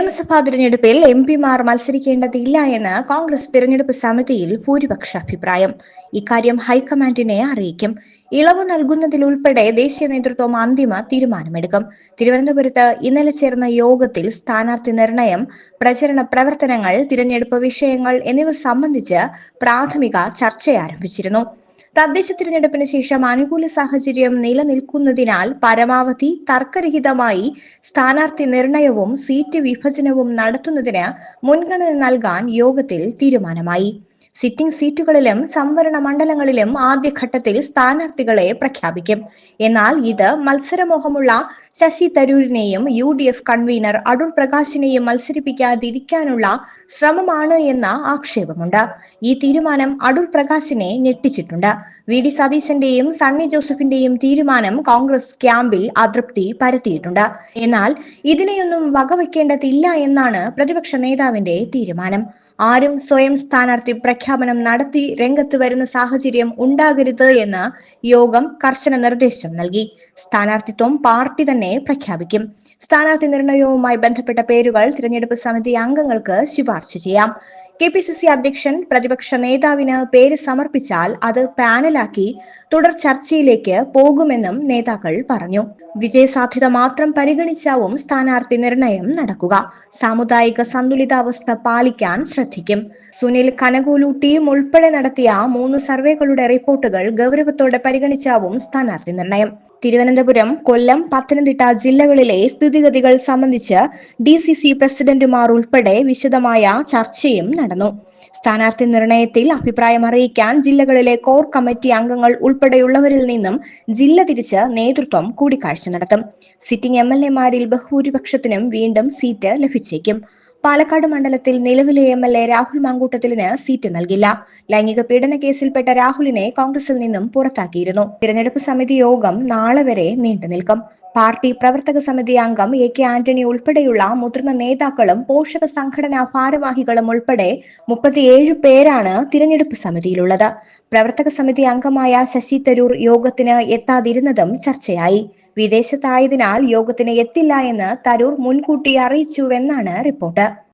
നിയമസഭാ തിരഞ്ഞെടുപ്പിൽ എം പിമാർ മത്സരിക്കേണ്ടതില്ല എന്ന് കോൺഗ്രസ് തിരഞ്ഞെടുപ്പ് സമിതിയിൽ ഭൂരിപക്ഷ അഭിപ്രായം. ഇക്കാര്യം ഹൈക്കമാൻഡിനെ അറിയിക്കും. ഇളവ് നൽകുന്നതിലുൾപ്പെടെ ദേശീയ നേതൃത്വം അന്തിമ തീരുമാനമെടുക്കും. തിരുവനന്തപുരത്ത് ഇന്നലെ ചേർന്ന യോഗത്തിൽ സ്ഥാനാർത്ഥി നിർണയം പ്രചരണ പ്രവർത്തനങ്ങൾ തിരഞ്ഞെടുപ്പ് വിഷയങ്ങൾ എന്നിവ സംബന്ധിച്ച് പ്രാഥമിക ചർച്ച ആരംഭിച്ചിരുന്നു. തദ്ദേശ തിരഞ്ഞെടുപ്പിന് ശേഷം അനുകൂല സാഹചര്യം നിലനിൽക്കുന്നതിനാൽ പരമാവധി തർക്കരഹിതമായി സ്ഥാനാർത്ഥി നിർണയവും സീറ്റ് വിഭജനവും നടത്തുന്നതിന് മുൻഗണന നൽകാൻ യോഗത്തിൽ തീരുമാനമായി. സിറ്റിംഗ് സീറ്റുകളിലും സംവരണ മണ്ഡലങ്ങളിലും ആദ്യഘട്ടത്തിൽ സ്ഥാനാർത്ഥികളെ പ്രഖ്യാപിക്കും. എന്നാൽ ഇത് മത്സരമോഹമുള്ള Shashi തരൂരിനെയും U D F convener Adoor പ്രകാശിനെയും മത്സരിപ്പിക്കാതിരിക്കാനുള്ള ശ്രമമാണ് എന്ന ആക്ഷേപമുണ്ട്. ഈ തീരുമാനം അടൂർ പ്രകാശിനെ ഞെട്ടിച്ചിട്ടുണ്ട്. വി ഡി സതീശന്റെയും സണ്ണി ജോസഫിന്റെയും തീരുമാനം കോൺഗ്രസ് ക്യാമ്പിൽ അതൃപ്തി പരത്തിയിട്ടുണ്ട്. എന്നാൽ ഇതിനെയൊന്നും വകവയ്ക്കേണ്ടതില്ല എന്നാണ് പ്രതിപക്ഷ നേതാവിന്റെ തീരുമാനം. ആരും സ്വയം സ്ഥാനാർത്ഥി പ്രഖ്യാപനം നടത്തി രംഗത്ത് വരുന്ന സാഹചര്യം ഉണ്ടാകരുത് എന്ന് യോഗം കർശന നിർദ്ദേശം നൽകി. സ്ഥാനാർത്ഥിത്വം പാർട്ടി തന്നെ പ്രഖ്യാപിക്കും. സ്ഥാനാർത്ഥി നിർണയവുമായി ബന്ധപ്പെട്ട പേരുകൾ തിരഞ്ഞെടുപ്പ് സമിതി അംഗങ്ങൾക്ക് ശുപാർശ ചെയ്യാം. കെ പി സി സി അധ്യക്ഷൻ പ്രതിപക്ഷ നേതാവിന് പേര് സമർപ്പിച്ചാൽ അത് പാനലാക്കി തുടർ ചർച്ചയിലേക്ക് പോകുമെന്നും നേതാക്കൾ പറഞ്ഞു. വിജയസാധ്യത മാത്രം പരിഗണിച്ചാവും സ്ഥാനാർത്ഥി നിർണയം നടക്കുക. സാമുദായിക സന്തുലിതാവസ്ഥ പാലിക്കാൻ ശ്രദ്ധിക്കും. സുനിൽ കനകൂലു ടീം ഉൾപ്പെടെ നടത്തിയ മൂന്ന് സർവേകളുടെ റിപ്പോർട്ടുകൾ ഗൗരവത്തോടെ പരിഗണിച്ചാവും സ്ഥാനാർത്ഥി നിർണയം. തിരുവനന്തപുരം കൊല്ലം പത്തനംതിട്ട ജില്ലകളിലെ സ്ഥിതിഗതികൾ സംബന്ധിച്ച് ഡി സി സി പ്രസിഡന്റുമാർ ഉൾപ്പെടെ വിശദമായ ചർച്ചയും നടന്നു. സ്ഥാനാർത്ഥി നിർണയത്തിൽ അഭിപ്രായം അറിയിക്കാൻ ജില്ലകളിലെ കോർ കമ്മിറ്റി അംഗങ്ങൾ ഉൾപ്പെടെയുള്ളവരിൽ നിന്നും ജില്ല തിരിച്ച് നേതൃത്വം കൂടിക്കാഴ്ച നടത്തും. സിറ്റിംഗ് എം എൽ എമാരിൽ ബഹുഭൂരിപക്ഷത്തിനും വീണ്ടും സീറ്റ് ലഭിച്ചേക്കും. പാലക്കാട് മണ്ഡലത്തിൽ നിലവിലെ എം എൽ എ രാഹുൽ മാങ്കൂട്ടത്തിലിന് സീറ്റ് നൽകില്ല. ലൈംഗിക പീഡന കേസിൽപ്പെട്ട രാഹുലിനെ കോൺഗ്രസിൽ നിന്നും പുറത്താക്കിയിരുന്നു. തിരഞ്ഞെടുപ്പ് സമിതി യോഗം നാളെ വരെ നീണ്ടുനിൽക്കും പാർട്ടി പ്രവർത്തക സമിതി അംഗം എ കെ ആന്റണി ഉൾപ്പെടെയുള്ള മുതിർന്ന നേതാക്കളും പോഷക സംഘടനാ ഭാരവാഹികളും ഉൾപ്പെടെ മുപ്പത്തിയേഴ് പേരാണ് തിരഞ്ഞെടുപ്പ് സമിതിയിലുള്ളത്. പ്രവർത്തക സമിതി അംഗമായ ശശി തരൂർ യോഗത്തിന് എത്താതിരുന്നതും ചർച്ചയായി. വിദേശത്തായതിനാൽ യോഗത്തിന് എത്തില്ല എന്ന് തരൂർ മുൻകൂട്ടി അറിയിച്ചുവെന്നാണ് റിപ്പോർട്ട്.